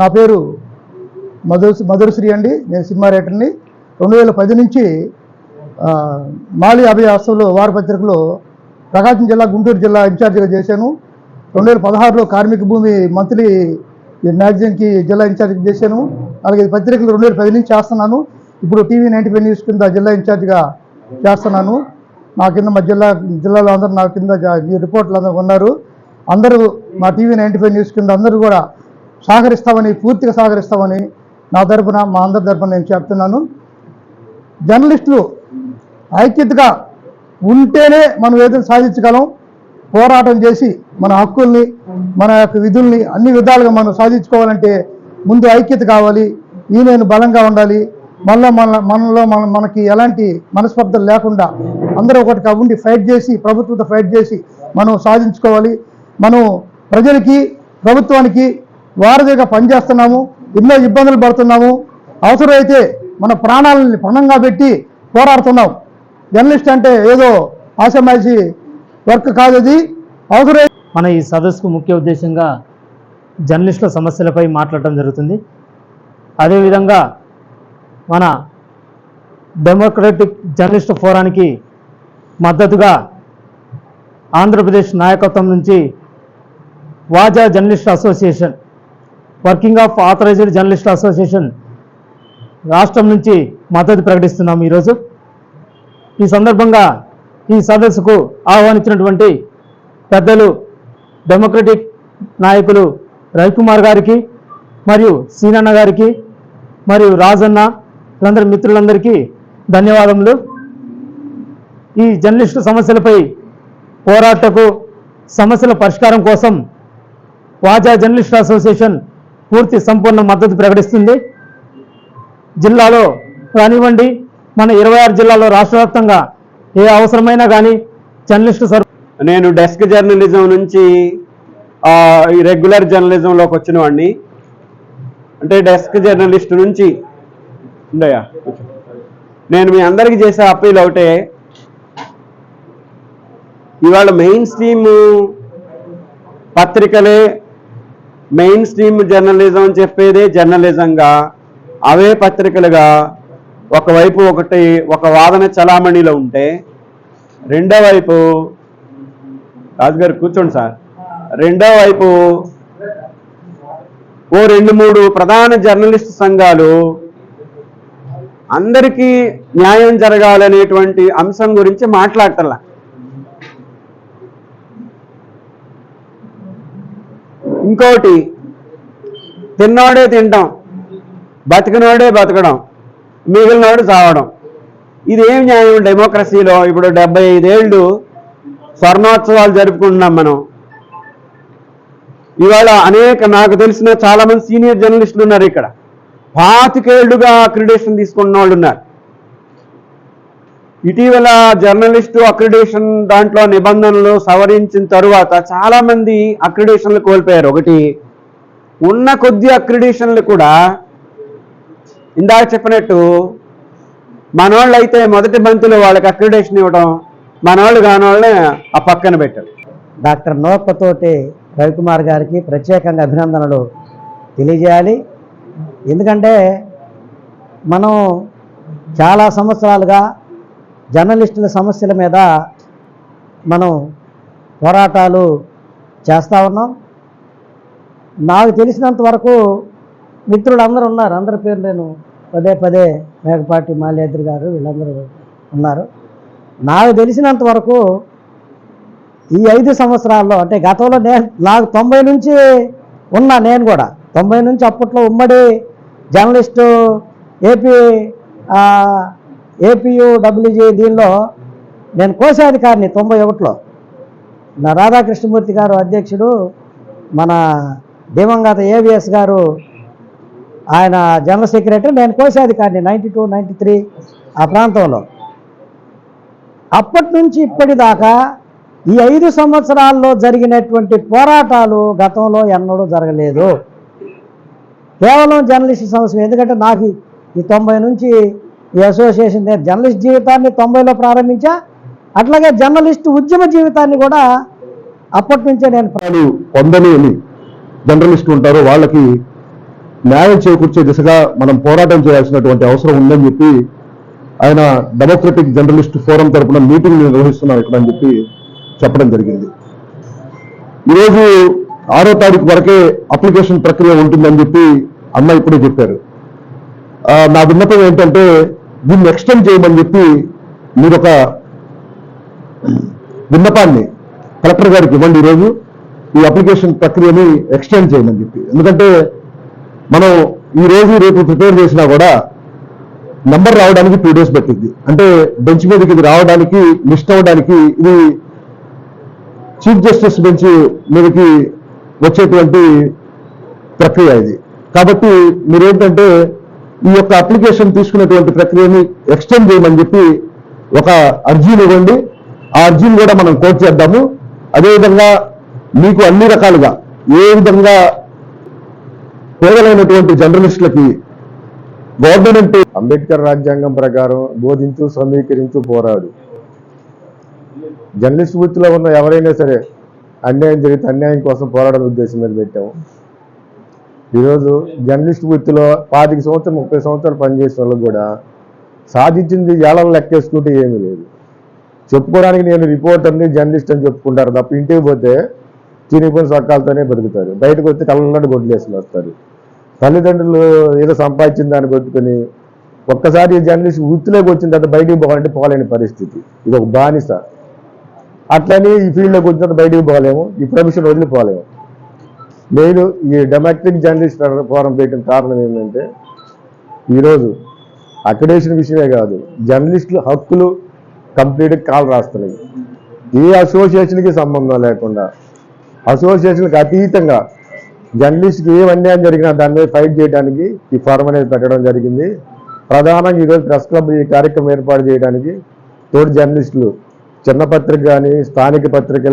నా పేరు మధు మధురశ్రీ అండి. నేను సినిమా రైటర్ని. రెండు వేల పది నుంచి మాలి అభయ అభయాసంలో వారపత్రికలో ప్రకాశం జిల్లా గుంటూరు జిల్లా ఇన్ఛార్జిగా చేశాను. రెండు వేల పదహారులో కార్మిక భూమి మంత్లీ మ్యాగజైన్కి జిల్లా ఇన్ఛార్జిగా చేశాను. అలాగే పత్రికలు రెండు వేల పది నుంచి చేస్తున్నాను. ఇప్పుడు టీవీ నైన్టీ ఫైవ్ న్యూస్ కింద జిల్లా ఇన్ఛార్జిగా చేస్తున్నాను. నా కింద మా జిల్లా జిల్లాలో అందరూ నా కింద రిపోర్ట్లు అందరూ ఉన్నారు. అందరూ మా టీవీ నైన్టీ ఫైవ్ న్యూస్ కింద అందరూ కూడా సహకరిస్తామని పూర్తిగా సహకరిస్తామని నా తరపున మా అందరి తరపున నేను చెప్తున్నాను. జర్నలిస్టులు ఐక్యతగా ఉంటేనే మనం ఏదైనా సాధించగలం. పోరాటం చేసి మన హక్కుల్ని మన యొక్క విధుల్ని అన్ని విధాలుగా మనం సాధించుకోవాలంటే ముందు ఐక్యత కావాలి. ఈ నేను బలంగా ఉండాలి. మళ్ళీ మన మనలో మన మనకి ఎలాంటి మనస్పర్ధలు లేకుండా అందరూ ఒకటిగా ఉండి ఫైట్ చేసి ప్రభుత్వంతో ఫైట్ చేసి మనం సాధించుకోవాలి. మనం ప్రజలకి ప్రభుత్వానికి వారధిగా పనిచేస్తున్నాము ఎన్నో ఇబ్బందులు పడుతున్నాము. అవసరమైతే మన ప్రాణాలని పణంగా పెట్టి పోరాడుతున్నాం. జర్నలిస్ట్ అంటే ఏదో ఆశమాసి వర్క్ కాదు అది అవసరం మన ఈ సదస్సుకు ముఖ్య ఉద్దేశంగా జర్నలిస్టుల సమస్యలపై మాట్లాడటం జరుగుతుంది. అదేవిధంగా మన డెమోక్రటిక్ జర్నలిస్ట్ ఫోరానికి మద్దతుగా ఆంధ్రప్రదేశ్ నాయకత్వం నుంచి వాజా journalist association working of authorised journalist association రాష్ట్రం నుంచి మద్దతు ప్రకటిస్తున్నాం ఈరోజు. ఈ సందర్భంగా ఈ సదస్సుకు ఆహ్వానించినటువంటి పెద్దలు డెమోక్రటిక్ నాయకులు రవికుమార్ గారికి మరియు సీనన్న గారికి మరియు రాజన్న వీళ్ళందరి మిత్రులందరికీ ధన్యవాదములు. ఈ జర్నలిస్టు సమస్యలపై పోరాటకు సమస్యల పరిష్కారం కోసం వాజా జర్నలిస్ట్ అసోసియేషన్ పూర్తి సంపూర్ణ మద్దతు ప్రకటిస్తుంది. జిల్లాలో కానివ్వండి మన ఇరవై ఆరు జిల్లాలో రాష్ట్ర వ్యాప్తంగా ఏ అవసరమైనా కానీ జర్నలిస్ట్ సర్ నేను డెస్క్ జర్నలిజం నుంచి రెగ్యులర్ జర్నలిజంలోకి వచ్చిన వాడిని అంటే డెస్క్ జర్నలిస్ట్ నుంచి ఉండయా నేను మీ అందరికీ చేసే అప్పీల్ ఒకటే ఇవాళ మెయిన్ స్ట్రీమ్ పత్రికలే మెయిన్ స్ట్రీమ్ జర్నలిజం అని చెప్పేదే జర్నలిజంగా అవే పత్రికలుగా ఒకవైపు ఒకటి ఒక వాదన చలామణిలో ఉంటే రెండో వైపు రాజుగారు కూర్చోండి సార్. రెండో వైపు ఓ రెండు మూడు ప్రధాన జర్నలిస్ట్ సంఘాలు అందరికీ న్యాయం జరగాలనేటువంటి అంశం గురించి మాట్లాడటంలా ఇంకోటి తిన్నోడే తినడం బతికినోడే బతకడం మిగిలినోడు చావడం ఇదేం న్యాయం? డెమోక్రసీలో ఇప్పుడు డెబ్బై ఐదేళ్ళు స్వర్ణోత్సవాలు జరుపుకుంటున్నాం మనం. ఇవాళ అనేక నాకు తెలిసిన చాలామంది సీనియర్ జర్నలిస్టులు ఉన్నారు ఇక్కడ. పాతికేళ్ళుగా అక్రిడేషన్ తీసుకున్న వాళ్ళు ఉన్నారు. ఇటీవల జర్నలిస్టు అక్రిడేషన్ దాంట్లో నిబంధనలు సవరించిన తరువాత చాలామంది అక్రిడేషన్లు కోల్పోయారు. ఒకటి ఉన్న కొద్ది అక్రిడేషన్లు కూడా ఇందాక చెప్పినట్టు మనవాళ్ళు అయితే మొదటి బంతులు వాళ్ళకి అక్రిడేషన్ ఇవ్వడం మనోళ్ళు కానోళ్ళని ఆ పక్కన పెట్టారు. డాక్టర్ నోక్కతోటి రవికుమార్ గారికి ప్రత్యేకంగా అభినందనలు తెలియజేయాలి. ఎందుకంటే మనం చాలా సంవత్సరాలుగా జర్నలిస్టుల సమస్యల మీద మనం పోరాటాలు చేస్తూ ఉన్నాం. నాకు తెలిసినంత వరకు మిత్రులు అందరూ ఉన్నారు. అందరి పేరు నేను పదే పదే మేకపాటి మాల్యాద్రి గారు వీళ్ళందరూ ఉన్నారు. నాకు తెలిసినంత వరకు ఈ ఐదు సంవత్సరాల్లో అంటే గతంలో నేను నాకు తొంభై నుంచి ఉన్నా నేను కూడా. తొంభై నుంచి అప్పట్లో ఉమ్మడి జర్నలిస్టు ఏపీ ఏపీయు డబ్ల్యూజీ దీనిలో నేను కోశాధికారిని తొంభై ఒకటిలో. నా రాధాకృష్ణమూర్తి గారు అధ్యక్షుడు మన దివంగత ఏవిఎస్ గారు ఆయన జనరల్ సెక్రటరీ నేను కోశాధికారిని నైంటీ టూ నైంటీ త్రీ ఆ ప్రాంతంలో. అప్పటి నుంచి ఇప్పటిదాకా ఈ ఐదు సంవత్సరాల్లో జరిగినటువంటి పోరాటాలు గతంలో ఎన్నడూ జరగలేదు. కేవలం జర్నలిస్ట్ సంవత్సరం ఎందుకంటే నాకు ఈ తొంభై నుంచి ఈ అసోసియేషన్ నేను జర్నలిస్ట్ జీవితాన్ని తొంభైలో ప్రారంభించా అట్లాగే జర్నలిస్ట్ ఉద్యమ జీవితాన్ని కూడా అప్పటి నుంచే నేను పొందలేని జర్నలిస్ట్ ఉంటారు వాళ్ళకి న్యాయం చేకూర్చే దిశగా మనం పోరాటం చేయాల్సినటువంటి అవసరం ఉందని చెప్పి ఆయన డెమోక్రటిక్ జర్నలిస్ట్ ఫోరం తరపున మీటింగ్ నిర్వహిస్తున్నారు ఇక్కడ అని చెప్పి చెప్పడం జరిగింది. ఈరోజు ఆరో తారీఖు వరకే అప్లికేషన్ ప్రక్రియ ఉంటుందని చెప్పి అమ్మ ఇప్పుడే చెప్పారు. నా విన్నపం ఏంటంటే దీన్ని ఎక్స్టెండ్ చేయమని చెప్పి మీరు ఒక విన్నపాన్ని కలెక్టర్ గారికి ఇవ్వండి ఈరోజు. ఈ అప్లికేషన్ ప్రక్రియని ఎక్స్టెండ్ చేయమని చెప్పి. ఎందుకంటే మనం ఈ రోజు రేపు ప్రిపేర్ చేసినా కూడా నంబర్ రావడానికి టూ డేస్ పట్టింది. అంటే బెంచ్ మీదకి ఇది రావడానికి లిస్ట్ అవ్వడానికి ఇది చీఫ్ జస్టిస్ బెంచ్ మీదకి వచ్చేటువంటి ప్రక్రియ ఇది. కాబట్టి మీరేంటంటే ఈ యొక్క అప్లికేషన్ తీసుకునేటువంటి ప్రక్రియని ఎక్స్టెండ్ చేయమని చెప్పి ఒక అర్జీని ఇవ్వండి. ఆ అర్జీని కూడా మనం కోట్ చేద్దాము. అదేవిధంగా మీకు అన్ని రకాలుగా ఏ విధంగా పేదలైనటువంటి జర్నలిస్టులకి గవర్నమెంట్ అంబేద్కర్ రాజ్యాంగం ప్రకారం బోధించు సమీకరించు పోరాడు. జర్నలిస్ట్ వృత్తిలో ఉన్న ఎవరైనా సరే అన్యాయం జరిగితే అన్యాయం కోసం పోరాడడం ఉద్దేశం మీద పెట్టాము. ఈరోజు జర్నలిస్ట్ వృత్తిలో పాతిక సంవత్సరం ముప్పై సంవత్సరాలు పనిచేసిన వాళ్ళకి కూడా సాధించింది ఏళ్ళ లెక్కేసుకుంటే ఏమీ లేదు. చెప్పుకోవడానికి నేను రిపోర్టర్ని జర్నలిస్ట్ అని చెప్పుకుంటారు తప్ప ఇంటికి పోతే తినిపోయిన సొక్కాలతోనే బతుకుతారు. బయటకు వస్తే కళ్ళన్నట్టు గొడ్లేసుకుని వస్తారు. తల్లిదండ్రులు ఏదో సంపాదించిన దాన్ని కొట్టుకొని ఒక్కసారి జర్నలిస్ట్ వృత్తిలోకి వచ్చిన తర్వాత బయటికి పోవాలంటే పోలేని పరిస్థితి. ఇది ఒక బానిస. అట్లనే ఈ ఫీల్డ్లోకి వచ్చిన తర్వాత బయటికి పోలేము. ఈ ప్రొఫెషన్ వదిలిపోలేము. నేను ఈ డొమెస్టిక్ జర్నలిస్ట్ ఫోరం పెట్టిన కారణం ఏంటంటే ఈరోజు అక్కడేసిన విషయమే కాదు జర్నలిస్టుల హక్కులు కంప్లీట్గా కాల్ రాస్తున్నాయి. ఏ అసోసియేషన్కి సంబంధం లేకుండా అసోసియేషన్కి అతీతంగా జర్నలిస్ట్కి ఏ అన్యాయం జరిగినా దాని మీద ఫైట్ చేయడానికి ఈ ఫారం అనేది పెట్టడం జరిగింది. ప్రధానంగా ఈరోజు ప్రెస్ క్లబ్ ఈ కార్యక్రమం ఏర్పాటు చేయడానికి తోటి జర్నలిస్టులు చిన్న పత్రిక కానీ స్థానిక పత్రికలకు